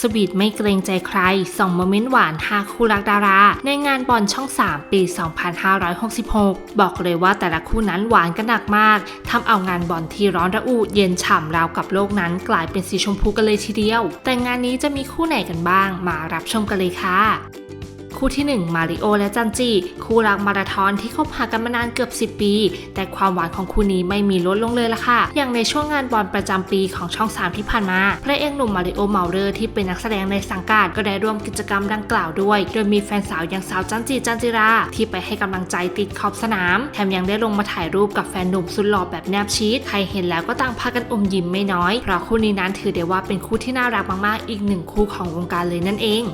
สวีทไม่เกรงใจใคร ส่องโมเมนต์หวานหาคู่รักดารา ในงานบอลช่อง 3 ปี 2566 บอกเลยว่าแต่ละคู่นั้นหวานกันหนักมาก ทำเอางานบอลที่ร้อนระอุเย็นฉ่ำราวกับโลกนั้นกลายเป็นสีชมพูกันเลยทีเดียว แต่งานนี้จะมีคู่ไหนกันบ้าง มารับชมกันเลยค่ะ คู่ที่ 1 มาริโอและจันจิ คู่รักมาราธอนที่คบหากันมานานเกือบ 10 ปี แต่ความหวานของคู่นี้ไม่มีลดลงเลยล่ะค่ะ อย่างในช่วงงานบอลประจำปีของช่อง 3 ที่ผ่านมา พระเอกหนุ่มมาริโอเมาเลอร์ที่เป็นนักแสดงในสังกัดก็ได้ร่วมกิจกรรมดังกล่าวด้วย โดยมีแฟนสาวอย่างสาวจันจิจันจิรา ที่ไปให้กำลังใจติดขอบสนาม แถมยังได้ลงมาถ่ายรูปกับแฟนหนุ่มสุดหล่อแบบแนบชิด ใครเห็นแล้วก็ต่างพากันอมยิ้มไม่น้อย เพราะคู่นี้นั้นถือได้ว่าเป็นคู่ที่น่ารักมากๆ อีกหนึ่งคู่ของวงการเลยนั่นเอง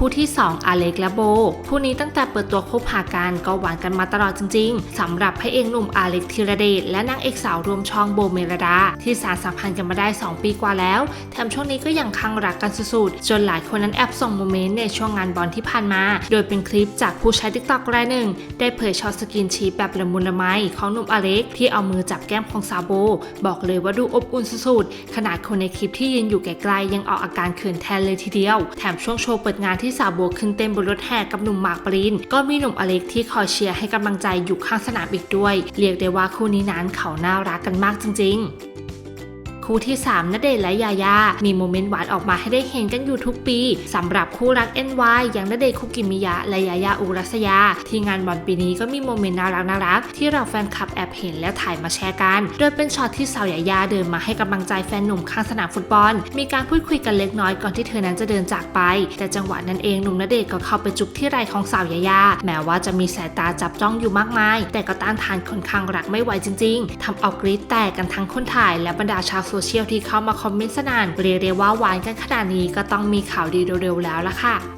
คู่ที่ 2 อเล็กและโบ คู่นี้ตั้งแต่เปิดตัวคบหากันก็หวานกันมาตลอดจริง ๆสำหรับพระเอกหนุ่มอเล็กธีรเดชและนางเอกสาวรวมช่องโบเมรดา ที่สารสัมพันธ์กันมาได้ 2 ปีกว่าแล้ว แถมช่วงนี้ก็ยังคลั่งรักกันสุดๆจนหลายคนนั้นแอบส่งโมเมนต์ในช่วงงานบอลที่ผ่านมา โดยเป็นคลิปจากผู้ใช้ทิกตอกรายหนึ่ง ได้เผยช็อตสกินชีพแบบละมุนละไมของหนุ่มอเล็กที่เอามือจับแก้มของสาวโบ บอกเลยว่าดูอบอุ่นสุดๆขนาดคนในคลิปที่ยืนอยู่ไกลๆยังออกอาการเขินแทนเลยทีเดียว แถมช่วงโชว์เปิดงานที่ที่สาวบัวขึ้นเต้นบนรถแห่กับหนุ่มหมากปรินก็มีหนุ่มอเล็กที่คอยเชียร์ให้กำลังใจอยู่ข้างสนามอีกด้วย เรียกได้ว่าคู่นี้นั้นเขาน่ารักกันมากจริง ๆ คู่ที่ 3ณเดชและยายา มีโมเมนต์หวานออกมาให้ได้เห็นกันอยู่ทุกปีสำหรับคู่รัก NY อย่างณเดชคุกิมิยะและยายาอุรัสยา ที่งานบอลปีนี้ก็มีโมเมนต์น่ารักน่ารักที่เราแฟนคลับแอบเห็นและถ่ายมาแชร์กัน โดยเป็นช็อตที่สาวยายาเดินมาให้กำลังใจแฟนหนุ่มข้างสนามฟุตบอล มีการพูดคุยกันเล็กน้อยก่อนที่เธอนั้นจะเดินจากไป แต่จังหวะนั้นเองหนุ่มณเดชก็เข้าไปจุกที่ไหล่ของสาวยายา แม้ว่าจะมีสายตาจับจ้องอยู่มากมาย แต่ก็ต้านทานคนข้างรักไม่ไหวจริง ๆทำเอากรี๊ดแตกกันทั้งคนถ่ายและบรรดาชาวโซโซเชียลที่เข้ามาคอมเมนต์สนานเรียกได้ว่าหวานกันขนาดนี้ก็ต้องมีข่าวดีเร็วๆแล้วล่ะค่ะ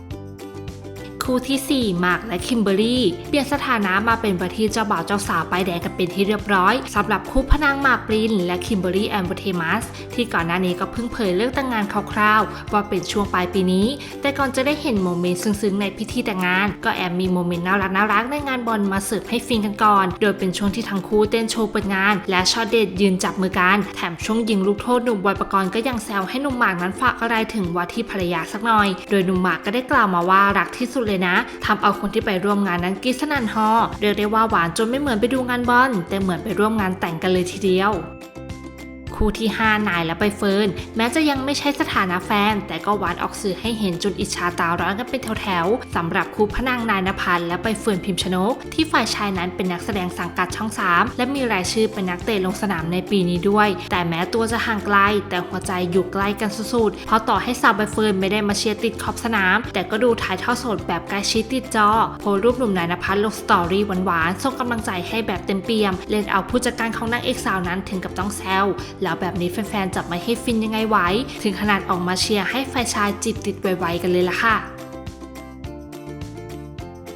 คู่ที่ 4 มาร์กและคิมเบอรี่เปลี่ยนสถานะมาเป็นประทีเจ้าบ่าวเจ้าสาวไปายแดงกันเป็นที่เรียบร้อยสำหรับคู่พนางมากปรินและคิมเบอรี่แอมเบอร์เทมัสที่ก่อนหน้านี้ก็เพิ่งเผยเรื่องแต่งงานคร่าวๆ ว่าเป็นช่วงปลายปีนี้ แต่ก่อนจะได้เห็นโมเมนต์ซึ้งๆในพิธีแต่งงาน ก็แอบมีโมเมนต์น่ารักน่ารักในงานบอลมาเสิร์ฟให้ฟินกันก่อน โดยเป็นช่วงที่ทั้งคู่เต้นโชว์เปิดงาน และช็อตเด็ดยืนจับมือกันแถมช่วงยิงลูกโทษหนุ่มบอยปกรณ์ก็ยังแซวให้หนุ่มหมากนั้นฝากอะไรถึงว่าที่ภรรยาสักหน่อย โดยหนุ่มหมากก็ได้กล่าวมาว่ารักที่สุดเลยนะทำเอาคนที่ไปร่วมงานนั้นกิสนันฮอเรียกได้ว่าหวานจนไม่เหมือนไปดูงานบอลแต่เหมือนไปร่วมงานแต่งกันเลยทีเดียว คู่ที่ 5 นายและใบเฟิร์นแม้จะยังไม่ใช่สถานะแฟน แต่ก็หวานออกสื่อให้เห็นจนอิจฉาตาร้อนกันเป็นแถวๆสำหรับคู่พระนางนายนภัสและใบเฟิร์นพิมพ์ชนก ที่ฝ่ายชายนั้นเป็นนักแสดงสังกัดช่อง 3 และมีรายชื่อเป็นนักเตะลงสนามในปีนี้ด้วย แต่แม้ตัวจะห่างไกล แต่หัวใจอยู่ใกล้กันสุดๆเพราะต่อให้สาวใบเฟิร์นไม่ได้มาเชียร์ติดขอบสนาม แต่ก็ดูถ่ายทอดสดแบบใกล้ชิดติดจอโพสต์รูปหนุ่มนายนภัสลงสตอรี่หวานๆส่งกำลังใจให้แบบเต็มเปี่ยม เล่นเอาผู้จัดการของนางเอกสาวนั้นถึงกับต้องแซวแล้วแบบนี้แฟนๆจับมาให้ฟินยังไงไหวถึงขนาดออกมาเชียร์ให้ฝ่ายชายจีบติดไวๆกันเลยล่ะค่ะ